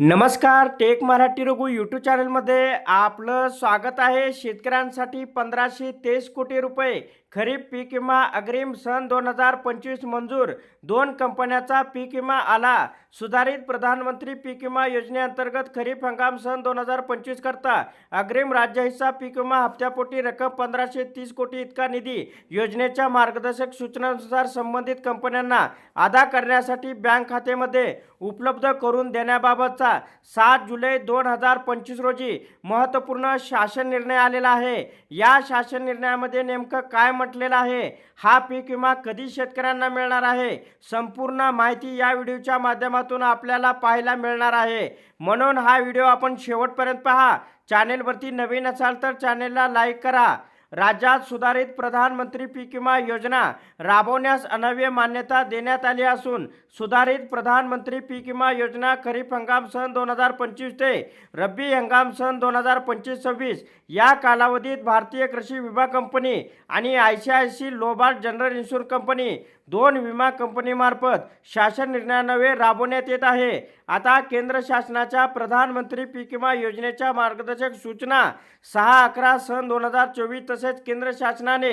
नमस्कार take Marathi Raghu YouTube चॅनलमध्ये आपलं स्वागत आहे. शेतकऱ्यांसाठी पंधराशे तेवीस कोटी रुपये खरीप पीक विमा अग्रिम सन दोन हजार पंचवीस मंजूर. दोन कंपन्याचा पीक विमा आला. सुधारित प्रधानमंत्री पीक विमा योजनेअंतर्गत खरीप हंगाम सन दोन हजार पंचवीस करता अग्रिम राज्य हिस्सा पीक विमा हप्त्यापोटी रक्कम पंधराशे तीस कोटी इतका निधी योजनेच्या मार्गदर्शक सूचनांनुसार संबंधित कंपन्यांना अदा करण्यासाठी बँक खात्यामध्ये उपलब्ध करून देण्याबाबतचा सात जुलै दोन हजार पंचवीस रोजी महत्त्वपूर्ण शासन निर्णय आलेला आहे. या शासन निर्णयामध्ये नेमकं काय म्हटलेलं आहे? हा पीक विमा कधी शेतकऱ्यांना मिळणार आहे? संपूर्ण माहिती या व्हिडिओच्या माध्यमातून आपल्याला पाहायला मिळणार आहे. म्हणून हा व्हिडिओ आपण शेवटपर्यंत पहा. चॅनेलवरती नवीन असाल तर चॅनेलला लाईक करा. राज्यात सुधारित प्रधानमंत्री पीक विमा योजना राबवण्यास अनव्य मान्यता देण्यात आली असून सुधारित प्रधानमंत्री पीक विमा योजना खरीप हंगाम सन दोन हजार पंचवीस ते रब्बी हंगाम सन दोन हजार पंचवीस सव्वीस या कालावधीत भारतीय कृषी विमा कंपनी आणि I C I C Lombard general insurance company दोन विमा कंपनीमार्फत शासन निर्णयानवे राबवण्यात येत आहे. आता केंद्र शासनाच्या प्रधानमंत्री पीक विमा योजनेच्या मार्गदर्शक सूचना सहा अकरा सन दोन हजार चोवीस तसेच केंद्र शासनाने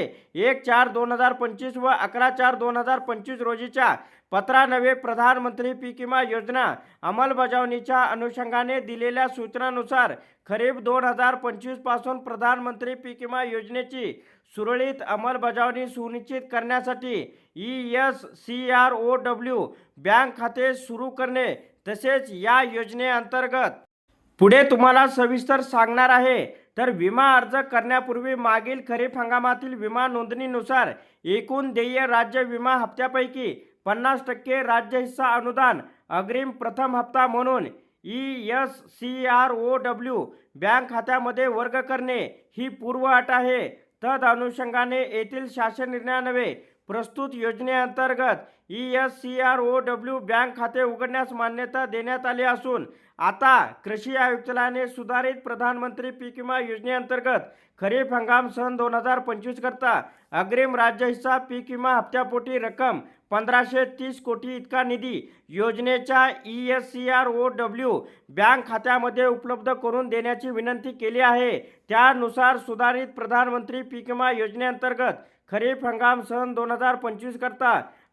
एक चार दोन हजार पंचवीस व अकरा चार दोन हजार पंचवीस रोजीच्या पत्रानवे प्रधानमंत्री पीक विमा योजना अंमलबजावणीच्या अनुषंगाने दिलेल्या सूचनानुसार खरीप दोन हजार पंचवीसपासून प्रधानमंत्री पीक विमा योजनेची सुरळीत अंमलबजावणी सुनिश्चित करण्यासाठी E S C R O W bank खाते सुरू करणे तसेच या योजनेअंतर्गत पुढे तुम्हाला सविस्तर सांगणार आहे. तर विमा अर्ज करण्यापूर्वी मागील खरीप हंगामातील विमा नोंदणीनुसार एकूण देय राज्य विमा हप्त्यापैकी पन्नास टक्के राज्य हिस्सा अनुदान अग्रिम प्रथम हप्ता म्हणून E S C R O W bank खात्यामध्ये वर्ग करणे ही पूर्व अट आहे. तद अनुषंगाने येथील शासन निर्णयान्वये प्रस्तुत योजनेअंतर्गत E S C R O W bank खाते उघडण्यास मान्यता देण्यात आली असून आता कृषी आयुक्तालयाने सुधारित प्रधानमंत्री पीक विमा योजनेअंतर्गत खरीप हंगाम सन दोन हजार पंचवीस करता अग्रिम राज्य हिस्सा पीक विमा हप्त्यापोटी रक्कम पंधराशे तीस कोटी इतका निधी योजनेच्या E S C R O W bank खात्यामध्ये उपलब्ध करून देण्याची विनंती केली आहे. त्यानुसार सुधारित प्रधानमंत्री पीक विमा योजनेअंतर्गत खरीप हंगाम सन दोन हजार पंचवीस करता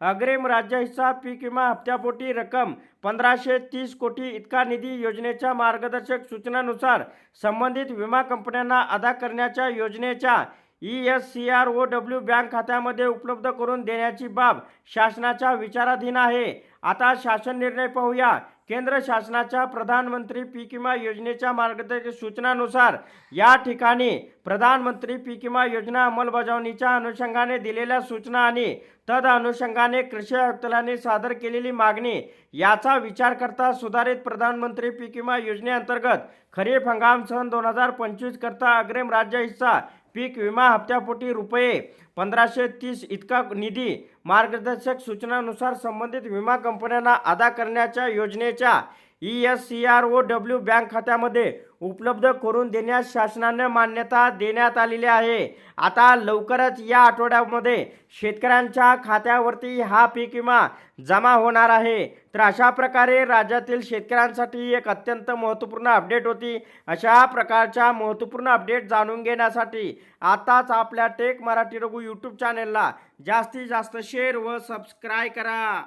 अग्रिम राज्य हिस्सा पीक विमा हप्त्यापोटी रक्कम पंधराशे तीस कोटी इतका निधी योजनेच्या मार्गदर्शक सूचनानुसार संबंधित विमा कंपन्यांना अदा करण्याच्या योजनेच्या E S C R O W bank खात्यामध्ये उपलब्ध करून देण्याची बाब शासनाच्या विचाराधीन आहे. आता शासन निर्णय पाहूया. केंद्र शासनाच्या प्रधानमंत्री पीक विमा योजनेच्या मार्गदर्शक सूचनानुसार या ठिकाणी प्रधानमंत्री पीक विमा योजना अंमलबजावणीच्या अनुषंगाने दिलेल्या सूचना आणि तद अनुषंगाने कृषी आयुक्तालयाने सादर केलेली मागणी याचा विचार करता सुधारित प्रधानमंत्री पीक विमा योजनेअंतर्गत खरीप हंगाम सन दोन हजार पंचवीस करता अग्रिम राज्य हिस्सा पीक विमा हप्त्यापोटी रुपये पंधराशे तीस इतका निधी मार्गदर्शक सूचनानुसार संबंधित विमा कंपन्यांना अदा करण्याच्या योजनेच्या E S C R O W bank खात्यामध्ये उपलब्ध करून देण्यास शासनाने मान्यता देण्यात आलेली आहे. आता लवकरच या आठवड्यामध्ये शेतकऱ्यांच्या खात्यावरती हा पीक विमा जमा होणार आहे. तर अशा प्रकारे राज्यातील शेतकऱ्यांसाठी एक अत्यंत महत्त्वपूर्ण अपडेट होती. अशा प्रकारच्या महत्त्वपूर्ण अपडेट जाणून घेण्यासाठी आताच आपल्या टेक मराठी रघु यूट्यूब चॅनेलला जास्तीत जास्त शेअर व सबस्क्राईब करा.